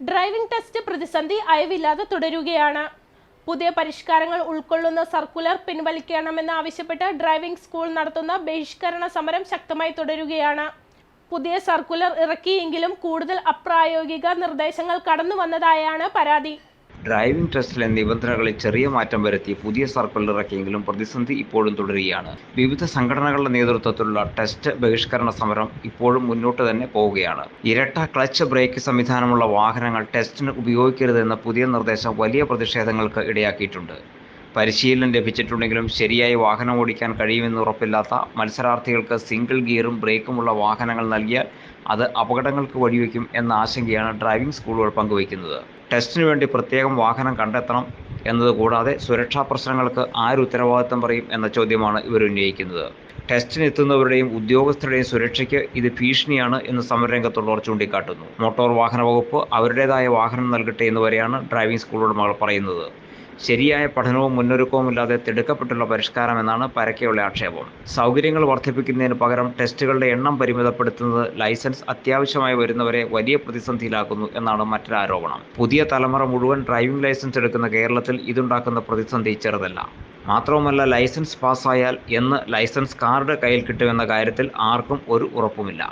Driving test പ്രതിസന്ധി അയവില്ലാതെ തുടരുകയാണ്. പുതിയ പരിഷ്കാരങ്ങൾ ഉൾക്കൊള്ളുന്ന സർക്കുലർ പിൻവലിക്കണമെന്നാവശ്യപ്പെട്ട് ഡ്രൈവിംഗ് സ്കൂൾ നടത്തുന്ന ബഹിഷ്കരണ സമരം ശക്തമായി തുടരുകയാണ്. പുതിയ സർക്കുലർ ഇറക്കിയെങ്കിലും കൂടുതൽ അപ്രായോഗിക നിർദ്ദേശങ്ങൾ കടന്നു വന്നതായാണ് പരാതി. ഡ്രൈവിംഗ് ടെസ്റ്റിലെ നിബന്ധനകളിൽ ചെറിയ മാറ്റം വരുത്തി പുതിയ സർക്കുലർ ഇറക്കിയെങ്കിലും പ്രതിസന്ധി ഇപ്പോഴും തുടരുകയാണ്. വിവിധ സംഘടനകളുടെ നേതൃത്വത്തിലുള്ള ടെസ്റ്റ് ബഹിഷ്കരണ സമരം ഇപ്പോഴും മുന്നോട്ട് തന്നെ പോവുകയാണ്. ഇരട്ട ക്ലച്ച് ബ്രേക്ക് സംവിധാനമുള്ള വാഹനങ്ങൾ ടെസ്റ്റിന് ഉപയോഗിക്കരുതെന്ന പുതിയ നിർദ്ദേശം വലിയ പ്രതിഷേധങ്ങൾക്ക് ഇടയാക്കിയിട്ടുണ്ട്. പരിശീലനം ലഭിച്ചിട്ടുണ്ടെങ്കിലും ശരിയായി വാഹനം ഓടിക്കാൻ കഴിയുമെന്ന് ഉറപ്പില്ലാത്ത മത്സരാർത്ഥികൾക്ക് സിംഗിൾ ഗിയറും ബ്രേക്കുമുള്ള വാഹനങ്ങൾ നൽകിയാൽ അത് അപകടങ്ങൾക്ക് വഴിവെക്കും എന്ന ആശങ്കയാണ് ഡ്രൈവിംഗ് സ്കൂളുകൾ പങ്കുവയ്ക്കുന്നത്. ടെസ്റ്റിന് വേണ്ടി പ്രത്യേകം വാഹനം കണ്ടെത്തണം എന്നതുകൂടാതെ സുരക്ഷാ പ്രശ്നങ്ങൾക്ക് ആര് ഉത്തരവാദിത്തം പറയും എന്ന ചോദ്യമാണ് ഇവർ ഉന്നയിക്കുന്നത്. ടെസ്റ്റിന് എത്തുന്നവരുടെയും ഉദ്യോഗസ്ഥരുടെയും സുരക്ഷയ്ക്ക് ഇത് ഭീഷണിയാണ് എന്ന് സമരരംഗത്തുള്ളവർ ചൂണ്ടിക്കാട്ടുന്നു. മോട്ടോർ വാഹന വകുപ്പ് അവരുടേതായ വാഹനം നൽകട്ടെ എന്ന് വരെയാണ് ഡ്രൈവിംഗ് സ്കൂൾ ഉടമകൾ പറയുന്നത്. ശരിയായ പഠനവും മുന്നൊരുക്കവും ഇല്ലാതെ തിടുക്കപ്പെട്ടുള്ള പരിഷ്കാരം എന്നാണ് പരക്കെയുള്ള ആക്ഷേപം. സൗകര്യങ്ങൾ വർദ്ധിപ്പിക്കുന്നതിന് പകരം ടെസ്റ്റുകളുടെ എണ്ണം പരിമിതപ്പെടുത്തുന്നത് ലൈസൻസ് അത്യാവശ്യമായി വരുന്നവരെ വലിയ പ്രതിസന്ധിയിലാക്കുന്നു എന്നാണ് മറ്റൊരു ആരോപണം പുതിയ തലമുറ മുഴുവൻ ഡ്രൈവിംഗ് ലൈസൻസ് എടുക്കുന്ന കേരളത്തിൽ ഇതുണ്ടാക്കുന്ന പ്രതിസന്ധി ചെറുതല്ല. മാത്രവുമല്ല ലൈസൻസ് പാസ്സായാൽ എന്ന് ലൈസൻസ് കാർഡ് കയ്യിൽ കിട്ടുമെന്ന കാര്യത്തിൽ ആർക്കും ഒരു ഉറപ്പുമില്ല.